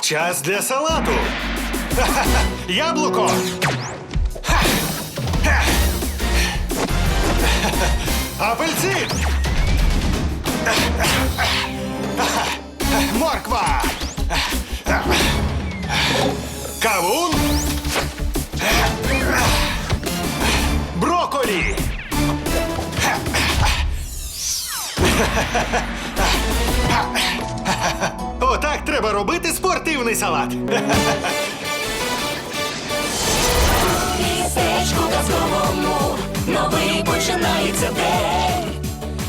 Час для салату. Яблуко. Апельсин. Морква. Кавун. Брокколи. Брокколи. Отак треба робити спортивний салат. Містечку казковому новий починається день.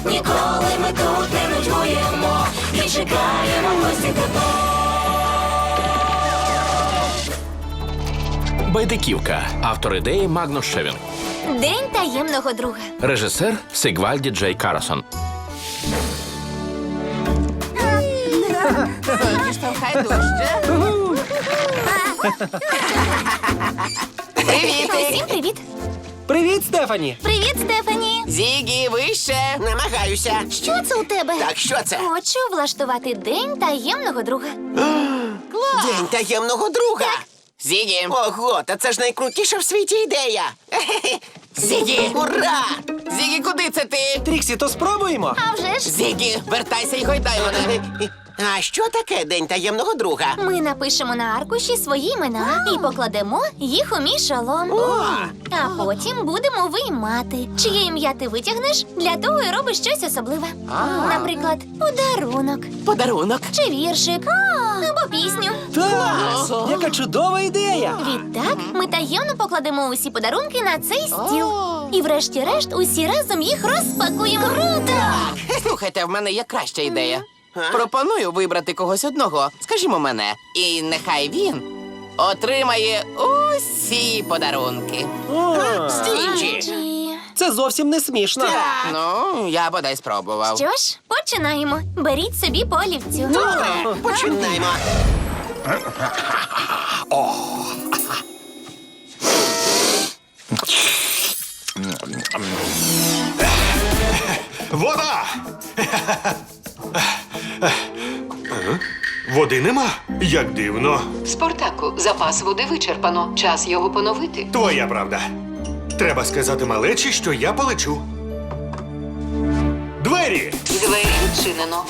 Ніколи ми тут не нудьгуємо і чекаємо гості тебе. Байдиківка. Автор ідеї Магнус Шевінг. День таємного друга. Режисер Сигвальді Джей Карасон. Привіт! Усім привіт! Привіт, Стефані! Привіт, Стефані! Зігі, вище! Намагаюся. Що це у тебе? Так, що це? Хочу влаштувати день таємного друга. День таємного друга. Зігі! Ого, та це ж найкрутіша в світі ідея. Зігі! Ура! Зігі, куди це ти? Тріксі, то спробуємо. А вже ж Зігі, вертайся і гойдай мене. А що таке день таємного друга? ми напишемо на аркуші свої імена і покладемо їх у мій шолом. А потім будемо виймати, чиє ім'я ти витягнеш, для того і робиш щось особливе. Наприклад, подарунок Подарунок. чи віршик або пісню. Так, яка чудова ідея! Відтак ми таємно покладемо усі подарунки на цей стіл. І врешті-решт усі разом їх розпакуємо. Круто! Слухайте, в мене є краща ідея. Пропоную вибрати когось одного, скажімо мене, і нехай він отримає усі подарунки. Стінджі! Це зовсім не смішно. Ну, я бодай спробував. Що ж, починаємо. Беріть собі по олівцю. Добре, починаємо. Води нема. Як дивно. Спартаку, запас води вичерпано. Час його поновити. Твоя правда. Треба сказати малечі, що я полечу. Двері! Двері відчинено.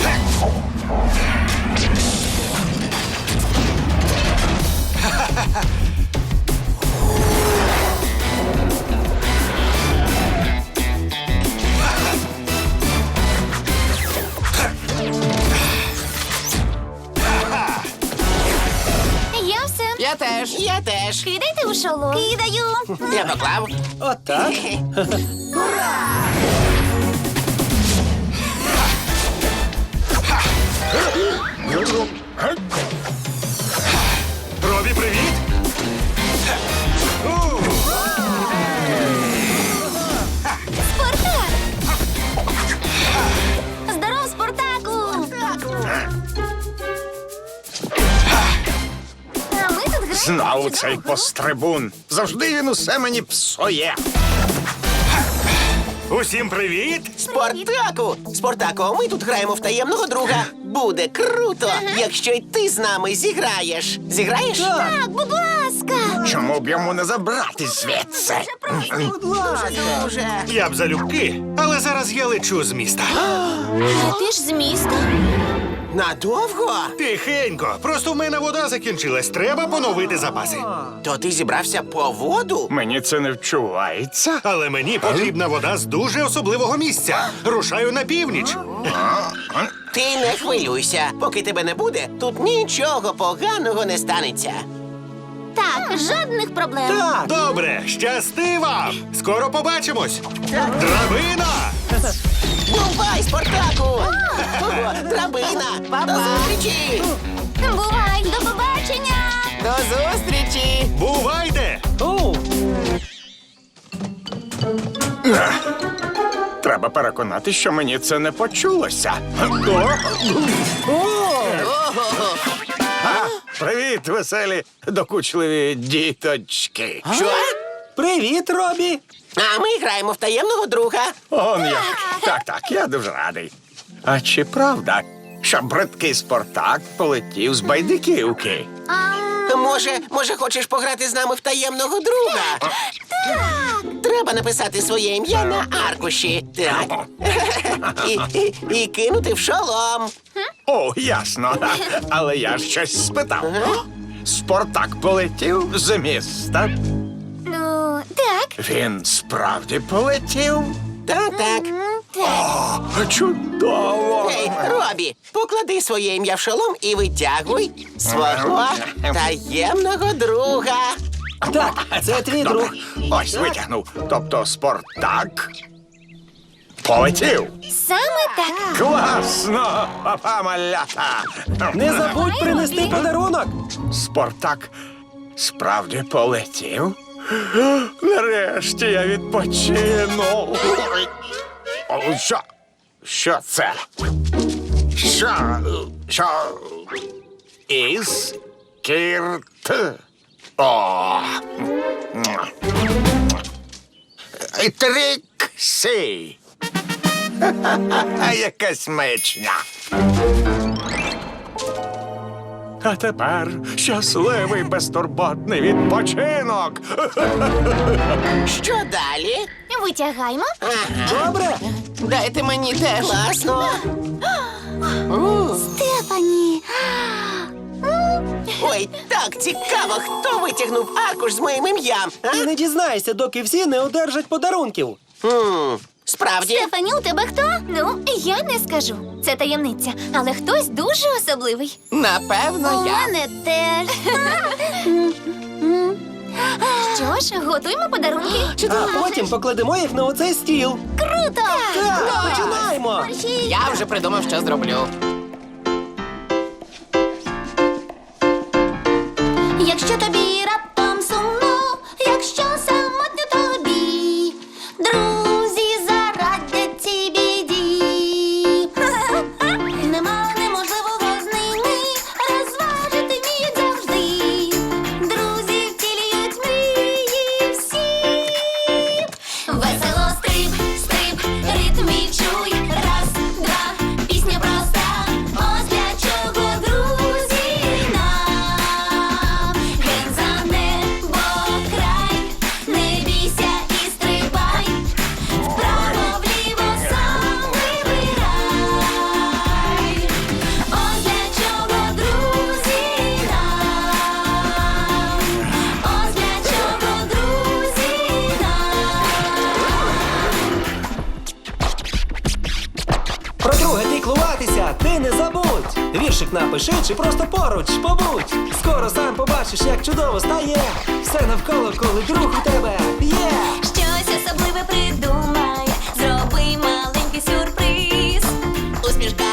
Я Кидаю. Я поклав. Отак. Робі, Знову цей пострибун. Завжди він усе мені псує. Усім привіт! Спартаку! Спартаку, ми тут граємо в таємного друга. Буде круто, якщо й ти з нами зіграєш. Зіграєш? Так, будь ласка! Чому б йому не забрати звідси? Дуже. Я б залюбки, але зараз я лечу з міста. А ти ж з міста? Надовго? Тихенько, просто в мене вода закінчилась. Треба поновити запаси. То ти зібрався по воду? Мені це не вчувається. Але мені потрібна вода з дуже особливого місця. Рушаю на північ. Ти не хвилюйся. Поки тебе не буде, тут нічого поганого не станеться. Так, жодних проблем. Так. Добре, щасти вам! Скоро побачимось! Драбина! Бувай, Спартаку! Драбина! До зустрічі! Бувай, до побачення! До зустрічі! Бувайте! Треба переконати, що мені це не почулося. Привіт, веселі, докучливі діточки. Що? привіт, Робі! А ми граємо в таємного друга. Он як. Так, так, я дуже радий. А чи правда, що бридкий Спартак полетів з байдиківки? Може, може, хочеш пограти з нами в таємного друга? Так. Треба написати своє ім'я на аркуші. Так. І, і, і кинути в шолом. О, ясно. Але я ж щось спитав. Спартак полетів з міста. Так. Він справді полетів. Так, так. Чудово! Ей, Робі, поклади своє ім'я в шолом і витягуй свого таємного друга. Так, це твій друг. Ось витягнув. Тобто Спартак полетів. Саме так. Класно! Папа малята! Не забудь принести подарунок. Спартак справді полетів. Нарешті я відпочину. Що? Що це? Що? Що? Із кірт. О. Тріксі. Якась маячня. А тепер щасливий безтурботний відпочинок. Що далі? Витягаймо. Добре? Дайте мені теж. Класно. Стефані. Ой, так цікаво, хто витягнув аркуш з моїм ім'ям. а? Ти не дізнаєшся, доки всі не одержать подарунків. Справді? Стефані, у тебе хто? Ну, я не скажу. Це таємниця, але хтось дуже особливий. Напевно, У я. мене теж. Що ж, готуємо подарунки. А потім покладемо їх на оцей стіл. Круто! Так, починаємо. Я вже придумав, що зроблю. Якщо тобі Віршик напиши чи просто поруч побудь. Скоро сам побачиш, як чудово стає. Все навколо, коли друг у тебе є. Щось особливе придумає, зроби маленький сюрприз. Усмішка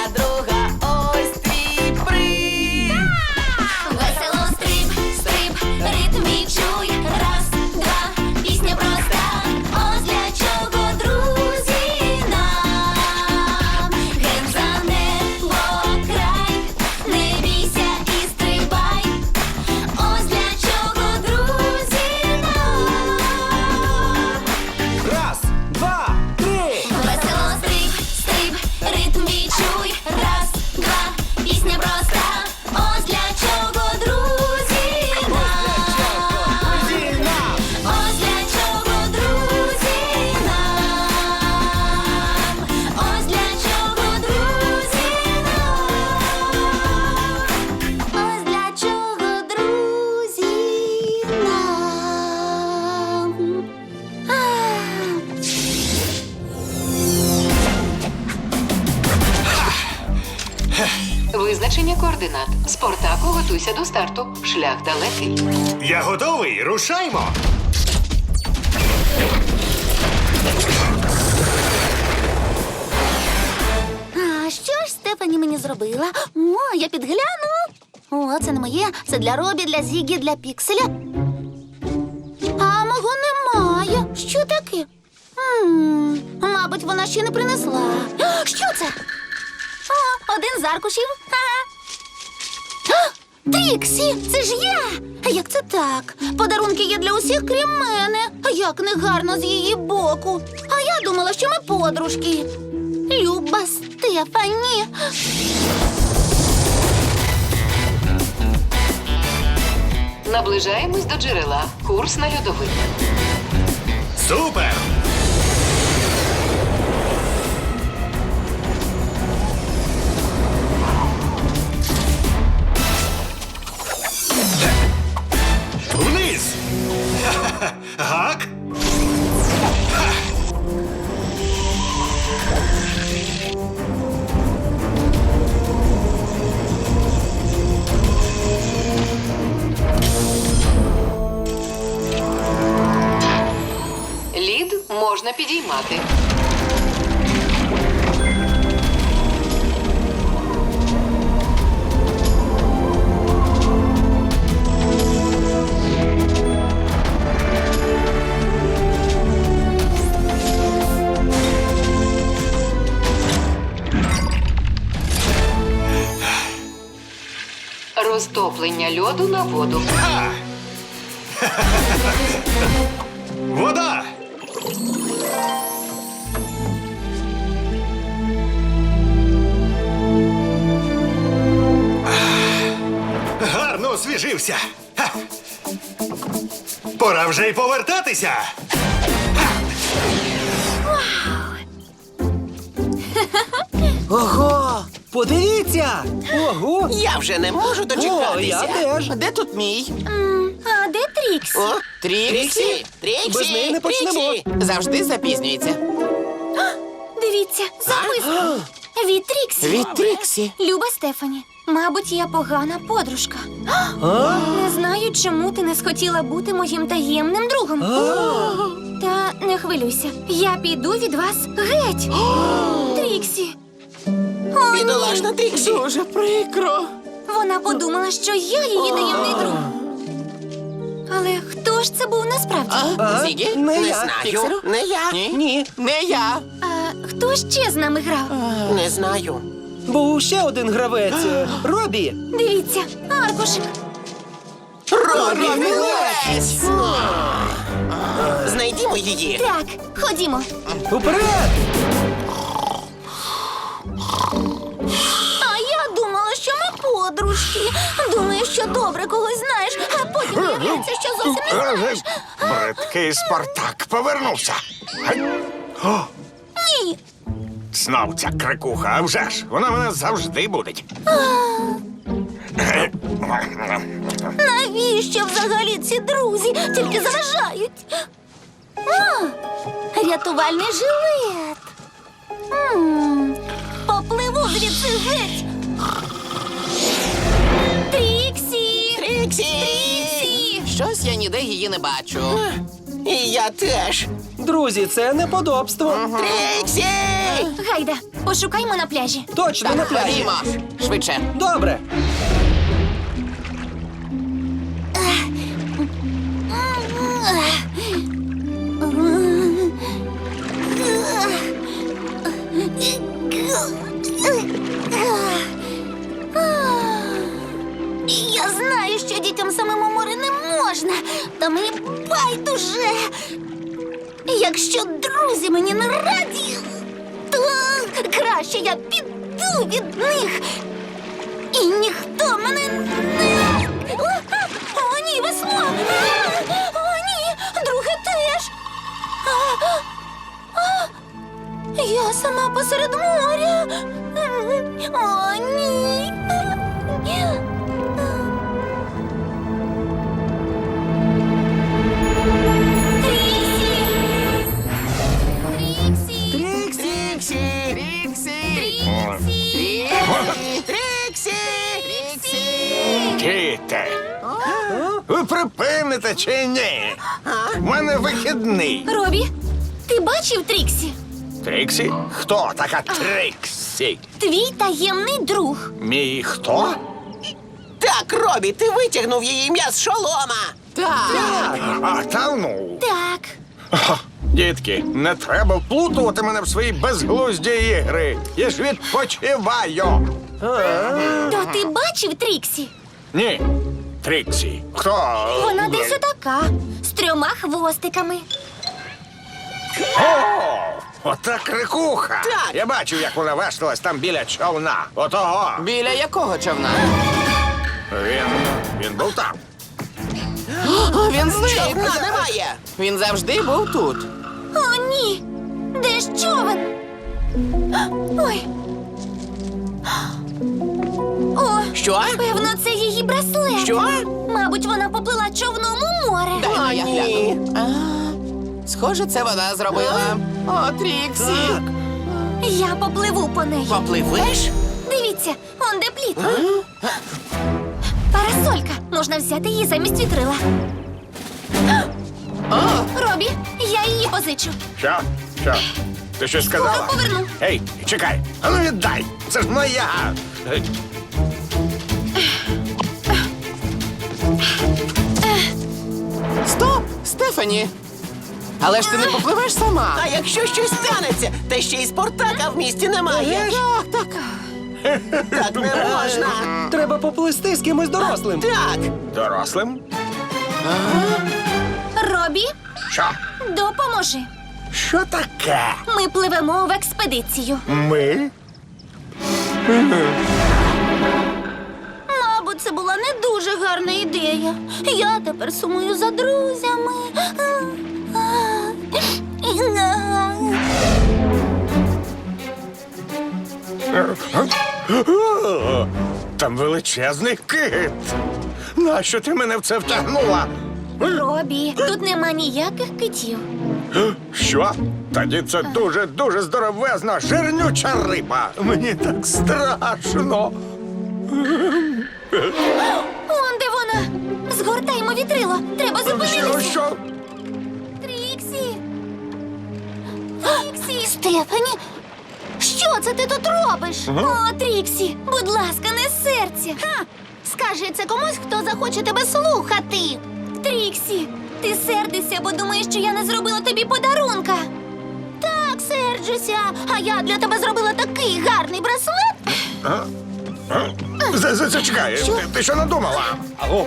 Визначення координат. Спартаку, готуйся до старту. Шлях далекий. Я готовий, рушаймо. А що ж Стефані мені зробила? О, я підгляну. О, це не моє, це для Робі, для Зігі, для Пікселя. А мого немає. Що таке? М, Мабуть, вона ще не принесла. Що це? Один з аркушів. Ага. А, Тріксі, це ж я. А Як це так? Подарунки є для усіх, крім мене. А як негарно з її боку. А я думала, що ми подружки. Люба. Стефані. Наближаємось до джерела. Курс на льодовик. Супер! Підіймати. Розтоплення льоду на воду. Вода! Освіжився. Ха. Пора вже й повертатися. Ого! Подивіться! Ого! Я вже не можу О, я теж. Де тут мій? А де Трікс? О, Тріксі? Тріксі, Без неї не почнемо. Тріксі. Завжди запізнюється. Дивіться, записка. Від Тріксі. Від Тріксі. Люба Стефані, мабуть, я погана подружка. А? Не знаю, чому ти не схотіла бути моїм таємним другом. Та не хвилюйся, я піду від вас геть. Тріксі. О, ні. Бідолашна Тріксі. Дуже прикро. Вона подумала, що я її таємний друг. Але хто ж це був насправді? А? Зігі? Не Не я. знаю. Фіксеру? Не я. Ні. Ні. Не я. А хто ще з нами грав? Не знаю. Був ще один гравець. Робі. Дивіться, аркушик. Робі Мілець. Знайдімо її. Так, ходімо. Уперед! А я думала, що ми подружки. Думаю, що добре когось знаєш, а потім виявляється, що зовсім не знаєш. Бридкий Спартак повернувся. Ні. Знов ця крикуха, а вже ж, вона мене завжди буде. Навіщо взагалі ці друзі тільки заважають? А, рятувальний жилет. М, Попливу звідси геть. Тріксі! Тріксі. Тріксі! Щось я ніде її не бачу. І я теж. Друзі, це неподобство. Тріксі! Гайда, пошукаймо на пляжі. Точно на пляжі. ходімо. Швидше. Добре. Я знаю, що дітям самим можна, та мені байдуже. Якщо друзі мені не раді, то краще я піду від них. І ніхто мене не. О, О, ні, весло! О, ні, друге теж. А, а, Я сама посеред моря. О, ні. Діти. Ви припините чи ні? У мене вихідний. Робі, ти бачив Тріксі? Тріксі? Хто така Тріксі? Твій таємний друг. Мій хто? Так, Робі, ти витягнув її ім'я з шолома. Так. А та ну. Так. Ха, Дітки, не треба вплутувати мене в свої безглузді ігри. Я ж відпочиваю. То ти бачив Тріксі? Ні. Тріксі. Хто? Вона десь отака, з трьома хвостиками. О, Ота крикуха. Так. Я бачив, як вона вешталась там біля човна. Отого. Біля якого човна? Він. він був там. О, він зник! Човна немає. Він завжди був тут. О, ні! Де ж човен? Ой. О, Що? певно, це її браслет. Що? Мабуть, вона поплила човном у море. Дай О, я ні. гляну. А, схоже, це вона зробила. О, Тріксі. Я попливу по неї. Попливеш? Дивіться, он де плід. Парасолька. Можна взяти її замість вітрила. Робі, я її позичу. Що? Що? Ти щось сказала? Скоро поверну. Ей, чекай. А ну віддай. Це ж моя. Е, Стефані. Але ж ти не попливеш сама. А якщо щось станеться, та ще й Спартака в місті немає. Так, так. Так не можна. Треба поплисти з кимось дорослим. Так. Дорослим? Робі, Що? допоможи. Що таке? Ми пливемо в експедицію. Ми? Це була не дуже гарна ідея. Я тепер сумую за друзями. О, Там величезний кит. Нащо ти мене в це втягнула? Робі, тут нема ніяких китів. Що? Тоді це дуже дуже здоровезна, жирнюча риба. Мені так страшно. Он де вона? Згортаймо вітрило. Треба Що, зупинитися. що? Тріксі. Тріксі. Стефані. Що це ти тут робиш? О, Тріксі, будь ласка, не серця. Ха! Скажи це комусь, хто захоче тебе слухати. Тріксі, ти сердишся, бо думаєш, що я не зробила тобі подарунка. Так, серджуся. А я для тебе зробила такий гарний браслет. За- Зачекай, ти, ти що надумала? О,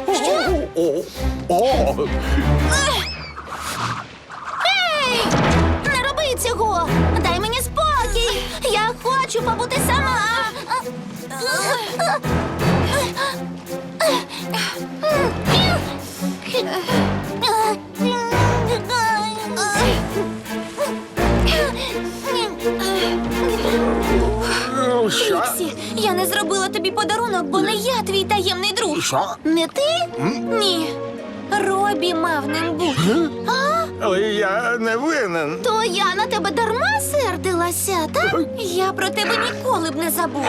о, о, о. Ей! Не роби цього! Дай мені спокій! Я хочу побути сама! Не зробила тобі подарунок, бо не я твій таємний друг. Що? Не ти? Ні. Робі мав ним бути. А? Але я не винен. То я на тебе дарма сердилася, так? Я про тебе ніколи б не забула.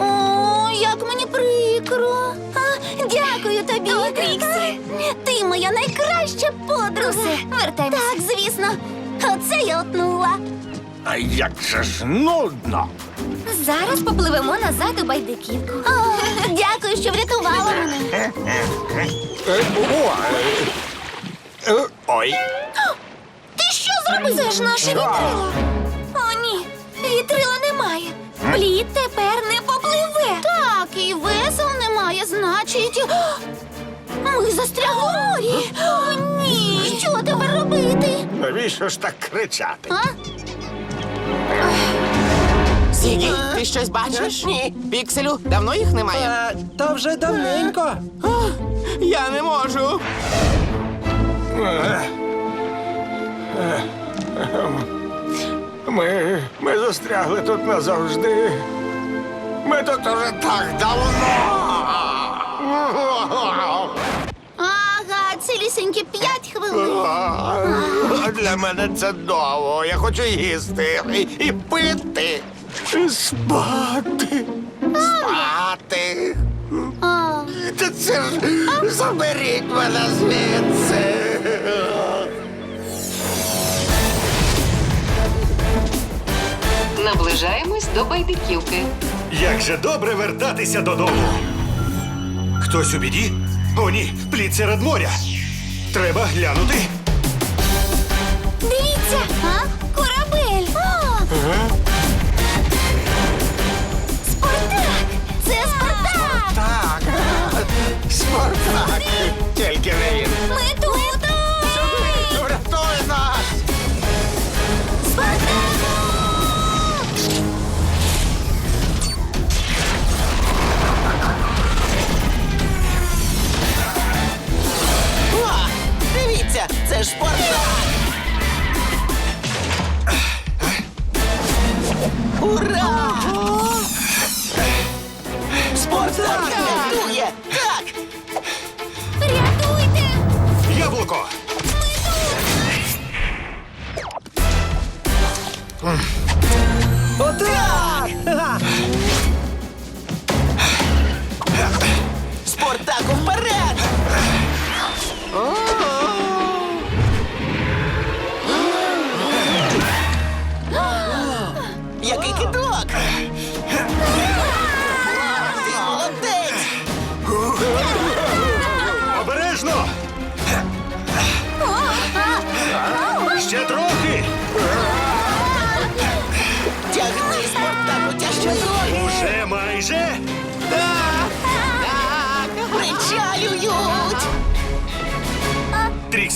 О, як мені прикро. А, дякую тобі, Тріксі. Ти моя найкраща подруга. Вертаємося. Так, звісно. Оце я отнула. А як же ж нудно. Зараз попливемо назад у байдиківку. О, дякую, що врятувала мене. Е, о, е, е, Ой. Ти що зробив? Це ж наше вітрило. О, ні, вітрила немає. Плід тепер не попливе. Так, і весел немає, значить. Ми застрягли в морі. О, ні. Що тепер робити? Навіщо ж так кричати? А? Зігі, ти щось бачиш? Ні. Пікселю, давно їх немає. А, та вже давненько. Я не можу. Ми, ми застрягли тут назавжди. Ми тут уже так давно. Ага, цілісінькі п'ять хвилин. Для мене це довго. Я хочу їсти і, і пити. Спати. Спати. Та це ж заберіть мене звідси. Наближаємось до байдиківки. Як же добре вертатися додому. Хтось у біді? О, ні, плід серед моря. Треба глянути.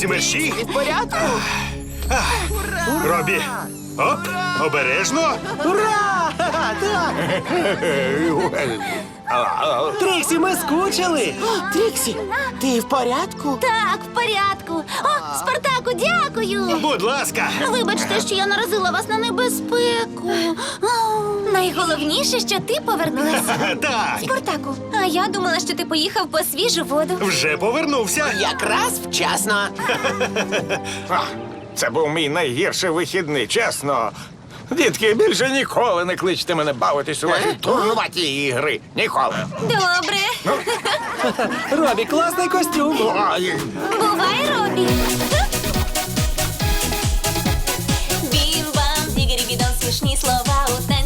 Тріксі мерщі! В порядку? Робі! Оп! Обережно! Ура! Так! Тріксі, ми скучили! Тріксі, ти в порядку? Так, в порядку. О, Спартаку, дякую. Будь ласка! Вибачте, що я наразила вас на небезпеку. Найголовніше, що ти повернулася. Так! Спартаку, а я думала, що ти поїхав по свіжу воду. Вже повернувся! Якраз вчасно. Це був мій найгірший вихідний, чесно. Дітки, більше ніколи не кличте мене бавитись у ваші дурнуваті ігри. Ніколи. Добре. Робі, класний костюм! Ай, Бувай, Робі. Бім-бам, зігрі-бідон, смішні слова у танці